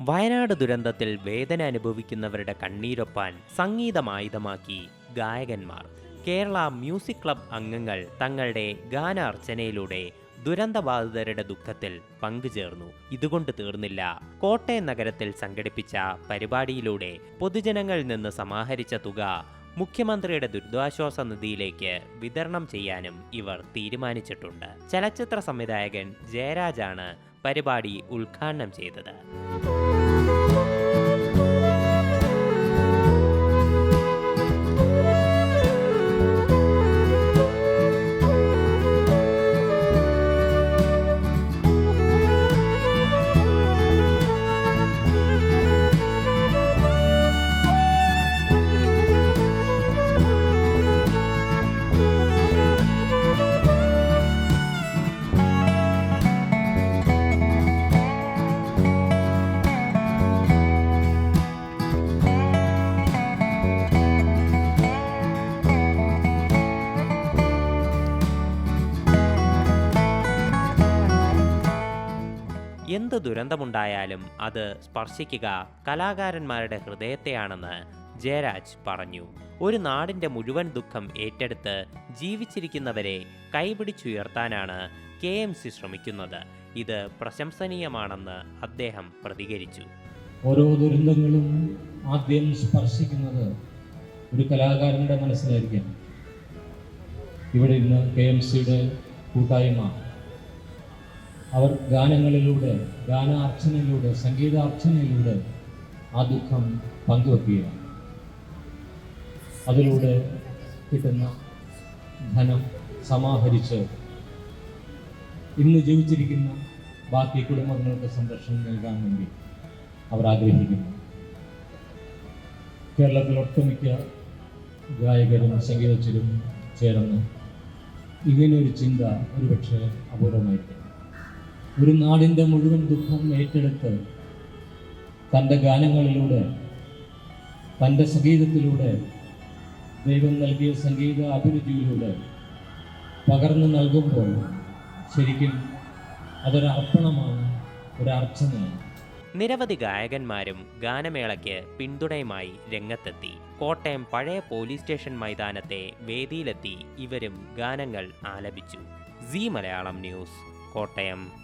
വയനാട് ദുരന്തത്തിൽ വേദന അനുഭവിക്കുന്നവരുടെ കണ്ണീരൊപ്പാൻ സംഗീതമായുധമാക്കി ഗായകന്മാർ. കേരള മ്യൂസിക് ക്ലബ് അംഗങ്ങൾ തങ്ങളുടെ ഗാനാർച്ചനയിലൂടെ ദുരന്തബാധിതരുടെ ദുഃഖത്തിൽ പങ്കുചേർന്നു. ഇതുകൊണ്ട് തീർന്നില്ല. കോട്ടയം നഗരത്തിൽ സംഘടിപ്പിച്ച പരിപാടിയിലൂടെ പൊതുജനങ്ങളിൽ നിന്ന് സമാഹരിച്ച തുക മുഖ്യമന്ത്രിയുടെ ദുരിതാശ്വാസ നിധിയിലേക്ക് വിതരണം ചെയ്യാനും ഇവർ തീരുമാനിച്ചിട്ടുണ്ട്. ചലച്ചിത്ര സംവിധായകൻ ജയരാജാണ് പരിപാടി ഉദ്ഘാടനം ചെയ്തത്. എന്ത് ദുരന്തമുണ്ടായാലും അത് സ്പർശിക്കുക കലാകാരന്മാരുടെ ഹൃദയത്തെയാണെന്ന് ജയരാജ് പറഞ്ഞു. ഒരു നാടിന്റെ മുഴുവൻ ദുഃഖം ഏറ്റെടുത്ത് ജീവിച്ചിരിക്കുന്നവരെ കൈപിടിച്ചുയർത്താനാണ് കെ എം സി ശ്രമിക്കുന്നത്. ഇത് പ്രശംസനീയമാണെന്ന് അദ്ദേഹം പ്രതികരിച്ചു. ഓരോ ദുരന്തങ്ങളും ആദ്യം സ്പർശിക്കുന്നത് ഒരു കലാകാരന്റെ മനസ്സിലായിരിക്കും ഇവിടെ ഇന്ന് കെ എം സിയുടെ കൂട്ടായ്മ അവർ ഗാനങ്ങളിലൂടെ ഗാനാർച്ചനയിലൂടെ സംഗീതാർച്ചനയിലൂടെ ആ ദുഃഖം പങ്കുവെക്കുകയാണ്. അതിലൂടെ കിട്ടുന്ന ധനം സമാഹരിച്ച് ഇന്ന് ജീവിച്ചിരിക്കുന്ന ബാക്കി കുടുംബങ്ങൾക്ക് സംരക്ഷണം നൽകാൻ വേണ്ടി അവർ ആഗ്രഹിക്കുന്നു. കേരളത്തിൽ ഒട്ടുമിക്ക ഗായകരും സംഗീതജ്ഞരും ചേർന്ന് ഇങ്ങനെയൊരു ചിന്ത ഒരുപക്ഷെ അപൂർവമായിരിക്കും. ഒരു നാടിന്റെ മുഴുവൻ ദുഃഖം ഏറ്റെടുത്ത് തന്റെ ഗാനങ്ങളിലൂടെ തന്റെ സംഗീതത്തിലൂടെ ദൈവം നൽകിയ സംഗീത അഭിരുചിയിലൂടെ പകർന്നു നൽകുമ്പോൾ ശരിക്കും അതൊരു അർപ്പണമാണ് ഒരു അർച്ചനയാണ്. നിരവധി ഗായകന്മാരും ഗാനമേളയ്ക്ക് പിന്തുണയുമായി രംഗത്തെത്തി. കോട്ടയം പഴയ പോലീസ് സ്റ്റേഷൻ മൈതാനത്തെ വേദിയിലെത്തി ഇവരും ഗാനങ്ങൾ ആലപിച്ചു. C Malayalam news Kottayam.